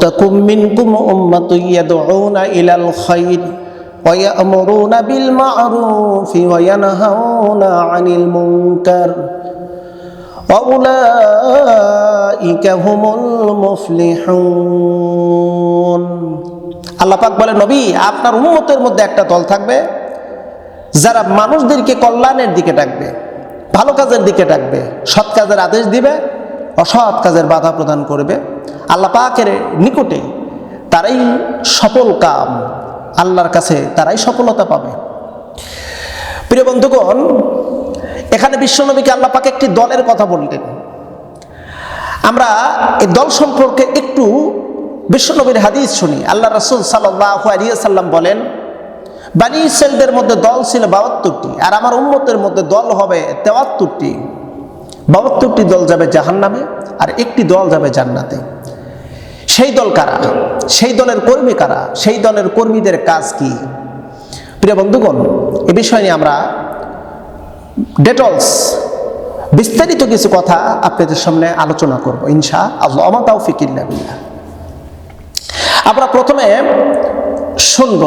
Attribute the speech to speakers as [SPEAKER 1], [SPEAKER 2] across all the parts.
[SPEAKER 1] ولتكن منكم أمة يدعون إلى الخير ويأمرون بالمعروف وينهون عن المنكر وأولئك هم المفلحون আল্লাহ পাক বলে নবী আপনার উম্মতের মধ্যে একটা দল থাকবে যারা মানুষদেরকে কল্যাণের দিকে ডাকবে ভালো কাজের দিকে ডাকবে সৎ কাজের আদেশ দিবে অসৎ কাজের বাধা প্রদান করবে আল্লাহ পাকের নিকটে তারাই সফল কাম, আল্লাহর কাছে তারাই সফলতা পাবে। প্রিয় বন্ধুগণ, এখানে বিশ্বনবীকে আল্লাহ পাকে একটি দলের কথা বললেন। আমরা এই দল সম্পর্কে একটু বিশ্বনবীর হাদিস শুনি। আল্লাহ রসুল সাল্লাহ বলেন, বানি ইসরায়েলদের মধ্যে দল ছিল বাহাত্তরটি, আর আমার উন্মতের মধ্যে দল হবে তেয়াত্তরটি। বাহাত্তরটি দল যাবে জাহান নামে আর একটি দল যাবে জান্নাতে। সেই দল কারা? সেই দলের কর্মী কারা? সেই দলের কর্মীদের কাজ কি? প্রিয় বন্ধুগণ, এ বিষয় নিয়ে আমরা ডেটলস বিস্তারিত কিছু কথা আপনাদের সামনে আলোচনা করব ইনশা আল্লাহ আমার তাও ফিকিল্লা আমরা প্রথমে শুনব।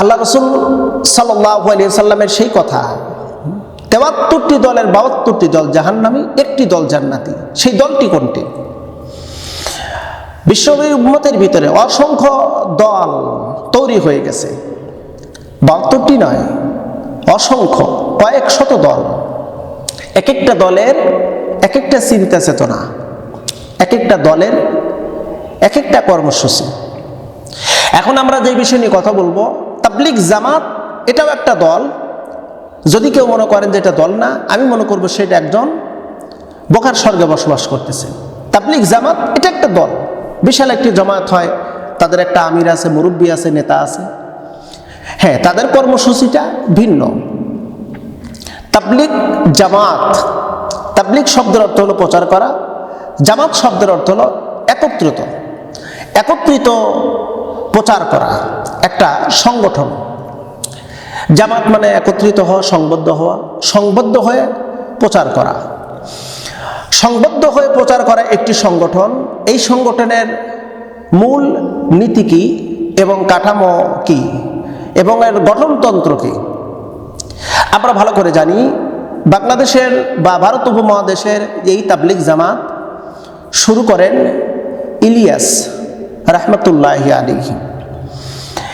[SPEAKER 1] আল্লাহ রসুল সাল্লাহ আলিয়া সাল্লামের সেই কথা। তেবাত্তরটি দলের বাহাত্তরটি দল জাহান্নামী, একটি দল জান্নাতি। সেই দলটি কোনটি? বিশ্ববী উম্মতের ভিতরে অসংখ্য দল তৈরি হয়ে গেছে। বাহাত্তরটি নয়, অসংখ্য কয়েক শত দল। এক একটা দলের এক একটা চিন্তা চেতনা এক একটা দলের এক একটা কর্মসূচি। এখন আমরা যে বিষয় নিয়ে কথা বলব তাবলিক জামাত এটাও একটা দল যদি কেউ মনে করেন যে এটা দল না, আমি মনে করব সেটা একজন বোকার স্বর্গে বসবাস করতেছে। তাবলিক জামাত, এটা একটা দল। বিশাল একটি জামাত হয়, তাদের একটা আমির আছে, মুরব্বী আছে, নেতা আছে। হ্যাঁ তাদের কর্মসূচিটা ভিন্ন। তাবলিক জামাত তাবলিক শব্দের অর্থ হলো প্রচার করা, জামাত শব্দের অর্থ হলো একত্রিত। একত্রিত প্রচার করা, একটা সংগঠন। জামাত মানে একত্রিত হওয়া, সংবদ্ধ হওয়া, সংবদ্ধ হয়ে প্রচার করা। সংবদ্ধ হয়ে প্রচার করা একটি সংগঠন। এই সংগঠনের মূল নীতি কি এবং কাঠামো কি এবং এর গঠনতন্ত্র কি? আমরা ভালো করে জানি, বাংলাদেশের বা ভারত উপমহাদেশের এই তাবলিক জামাত শুরু করেন ইলিয়াস রহমতুল্লাহ আলী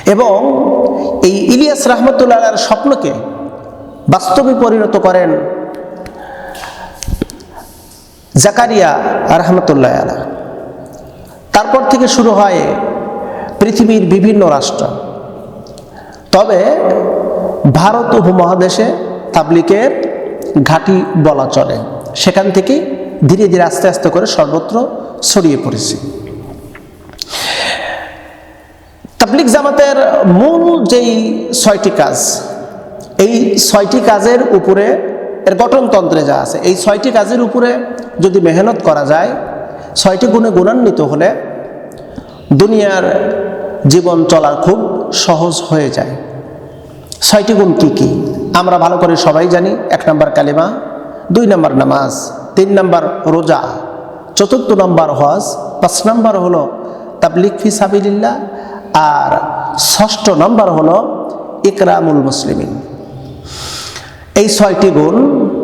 [SPEAKER 1] এবং এই ইলিয়াস রহমতুল্লাহ স্বপ্নকে বাস্তবে পরিণত করেন জাকারিয়া রহমতুল্লাহ আলা তারপর থেকে শুরু হয় পৃথিবীর বিভিন্ন রাষ্ট্র। তবে ভারত উপমহাদেশে তাবলিকের ঘাঁটি বলা চলে। সেখান থেকে ধীরে ধীরে আস্তে আস্তে করে সর্বত্র ছড়িয়ে পড়েছে। তাবলিক জামাতের মূল যেই ছয়টি কাজ, এই ছয়টি কাজের উপরে এর গঠনতন্ত্রে যা আছে, এই ছয়টি কাজের উপরে যদি মেহনত করা যায়, ছয়টি গুণে গুণান্বিত হলে দুনিয়ার জীবন চলা খুব সহজ হয়ে যায়। ছয়টি গুণ কি কি? আমরা ভালো করে সবাই জানি, এক নম্বর কালিমা, দুই নম্বর নামাজ, তিন নম্বর রোজা, চতুর্থ নম্বর হজ, পাঁচ নম্বর হলো তাবলিক ফি সাবিল্লা আর ষষ্ঠ নম্বর হলো ইকরামুল মুসলিমিন। এই ছয়টি গুণ,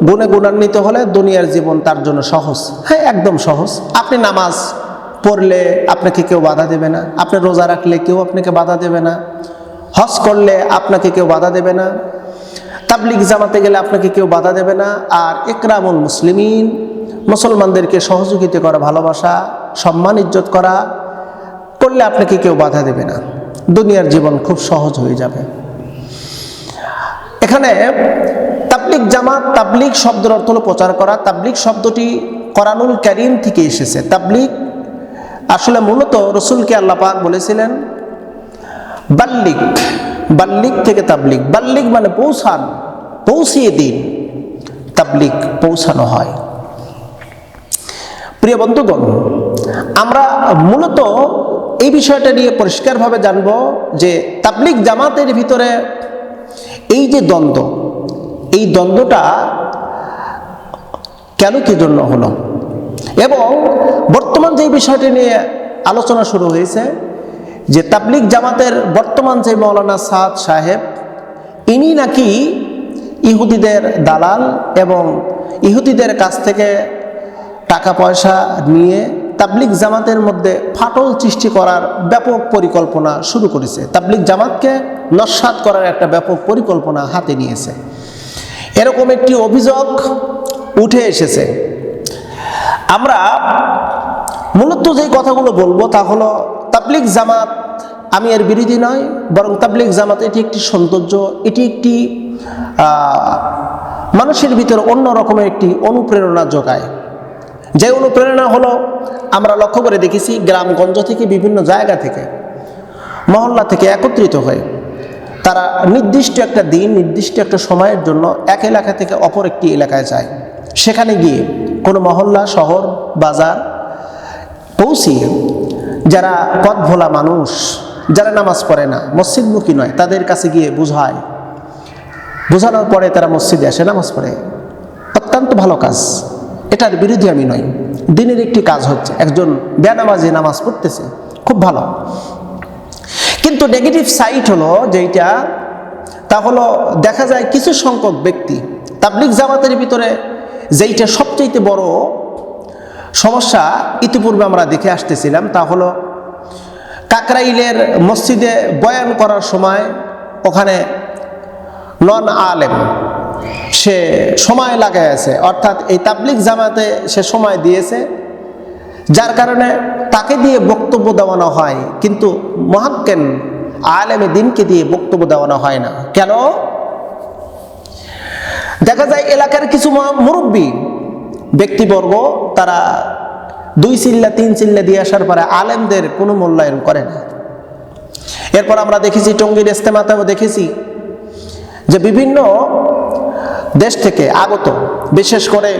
[SPEAKER 1] গুণে গুণান্বিত হলে দুনিয়ার জীবন তার জন্য সহজ। হ্যাঁ একদম সহজ। আপনি নামাজ পড়লে আপনাকে কেউ বাধা দেবে না। আপনি রোজা রাখলে কেউ আপনাকে বাধা দেবে না। হজ করলে আপনাকে কেউ বাধা দেবে না। তাবলিক জামাতে গেলে আপনাকে কেউ বাধা দেবে না। আর একরামুল মুসলিমিন, মুসলমানদেরকে সহযোগিতা করা, ভালোবাসা, সম্মান, ইজ্জত করা করলে আপনাকে কেউ বাধা দেবে না। দুনিয়ার জীবন খুব সহজ হয়ে যাবে। এখানে তাবলিক জামাত তাবলিক শব্দের অর্থ হলো প্রচার করা। তাবলিক শব্দটি করানুল করিম থেকে এসেছে। তাবলিক আসলে মূলত রসুলকে আল্লাহ পাক বলেছিলেন বাল্লিক বাল্লিক থেকে তাবলিক বাল্লিক মানে পৌঁছান, পৌঁছিয়ে দিন। তাবলিক পৌঁছানো হয়। প্রিয় বন্ধুগণ, আমরা মূলত এই বিষয়টা নিয়ে পরিষ্কারভাবে জানব যে তাবলিক জামাতের ভিতরে এই যে দ্বন্দ্ব, এই দ্বন্দ্বটা কেন কি জন্য হলো? এবং বর্তমান যে বিষয়টি নিয়ে আলোচনা শুরু হয়েছে, যে তাবলিক জামাতের বর্তমান যে মৌলানা সাদ সাহেব, ইনি নাকি ইহুদিদের দালাল এবং ইহুদিদের কাছ থেকে টাকা পয়সা নিয়ে তাবলিক জামাতের মধ্যে ফাটল সৃষ্টি করার ব্যাপক পরিকল্পনা শুরু করেছে। তাবলিক জামাতকে নস্বাত করার একটা ব্যাপক পরিকল্পনা হাতে নিয়েছে। এরকম একটি অভিযোগ উঠে এসেছে। আমরা মূলত যেই কথাগুলো বলব তা হলো তাবলিক জামাত আমি এর বিরোধী নয়, বরং তাবলিক জামাত এটি একটি সৌন্দর্য, এটি একটি মানুষের ভিতরে অন্য রকমের একটি অনুপ্রেরণা যোগায়। যে অনুপ্রেরণা হলো আমরা লক্ষ্য করে দেখেছি গ্রামগঞ্জ থেকে বিভিন্ন জায়গা থেকে, মহল্লা থেকে একত্রিত হয়ে তারা নির্দিষ্ট একটা দিন, নির্দিষ্ট একটা সময়ের জন্য এক এলাকা থেকে অপর একটি এলাকায় যায়। সেখানে গিয়ে কোনো মহল্লা, শহর, বাজার পৌঁছিয়ে যারা পথ ভোলা মানুষ, যারা নামাজ পড়ে না, মসজিদমুখী নয়, তাদের কাছে গিয়ে বুঝায়। বোঝানোর পরে তারা মসজিদে আসে, নামাজ পড়ে। অত্যন্ত ভালো কাজ। এটার বিরোধী আমি নই। দিনের একটি কাজ হচ্ছে। একজন বেনামাজি নামাজ পড়তেছে। খুব ভালো। কিন্তু নেগেটিভ সাইড হলো যেইটা, তা হলো দেখা যায় কিছু সংখ্যক ব্যক্তি তাবলিক জামাতের ভিতরে যেইটা সবচেয়ে বড় সমস্যা ইতিপূর্বে আমরা দেখে আসতেছিলাম, তা হলো কাকরাইলের মসজিদে বয়ান করার সময় ওখানে নন আলেম সে সময় লাগাই আছে অর্থাৎ এই তাবলিক জামাতে সে সময় দিয়েছে, যার কারণে তাকে দিয়ে বক্তব্য দেওয়ানো হয়, কিন্তু মহাক্কেন আলেমে দিনকে দিয়ে বক্তব্য দেওয়ানো হয় না। কেন? দেখা যায় এলাকার কিছু মুরব্বী, ব্যক্তিবর্গ, তারা দুই চিল্লা, তিন চিল্লা দিয়ে আসার পরে আলেমদের কোনো মূল্যায়ন করে না। এরপর আমরা দেখেছি, টঙ্গীর ইস্তেমাতেও দেখেছি যে বিভিন্ন দেশ থেকে আগত। বিশেষ করে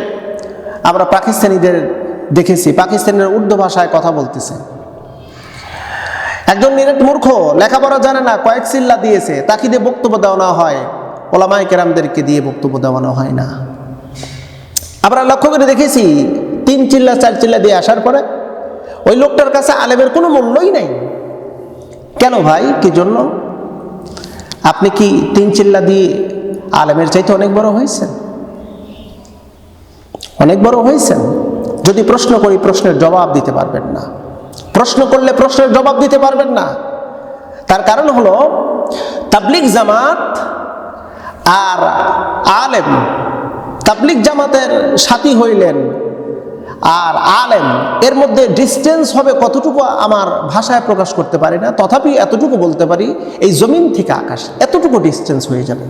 [SPEAKER 1] আমরা পাকিস্তানিদের দেখেছি, পাকিস্তানের উর্দু ভাষায় কথা বলতেছে। একজন নিরেট মূর্খ, লেখাপড়া জানে না, কয়েক চিল্লা দিয়েছে, তাকে দিয়ে বক্তব্য দেওয়ানো হয়। ওলামাই কেরামদেরকে দিয়ে বক্তব্য দেওয়ানো হয় না। আমরা লক্ষ্য করে দেখেছি, তিন চিল্লা, চার চিল্লা দিয়ে আসার পরে ওই লোকটার কাছে আলেমের কোনো মূল্যই নাই। কেন ভাই? কি জন্য? আপনি কি তিন চিল্লা দিয়ে আলেমের চাইতে অনেক বড় হয়েছেন। অনেক বড় হয়েছেন। যদি প্রশ্ন করি, প্রশ্নের জবাব দিতে পারবেন না। প্রশ্ন করলে প্রশ্নের জবাব দিতে পারবেন না। তার কারণ হলো তাবলিক জামাত আর আলেম তাবলিক জামাতের সাথী হইলেন আর আলেম, এর মধ্যে ডিস্টেন্স হবে কতটুকু আমার ভাষায় প্রকাশ করতে পারি না। তথাপি এতটুকু বলতে পারি, এই জমিন থেকে আকাশ, এতটুকু ডিস্টেন্স হয়ে যাবে।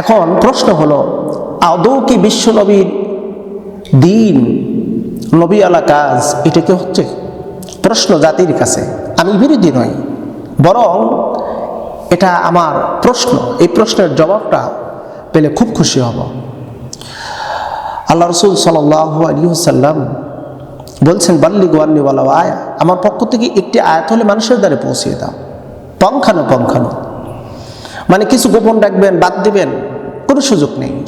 [SPEAKER 1] এখন প্রশ্ন হলো, আদৌ কি বিশ্ব নবীর দিন, নবী আলা কাজ, এটা কি হচ্ছে? প্রশ্ন জাতির কাছে। আমি বিরোধী নই, বরং এটা আমার প্রশ্ন। এই প্রশ্নের জবাবটা পেলে খুব খুশি হব। আল্লাহ রসুল সাল্লাম বলছেন বাল্লি গোয়ান্নিওয়ালা আয়া। আমার পক্ষ থেকে একটি আয়াত হলে মানুষের দ্বারে পৌঁছিয়ে দাও। পঙ্খানো পঙ্খানো মানে কিছু গোপন রাখবেন, বাদ দিবেন। কোনো সুযোগ নেই।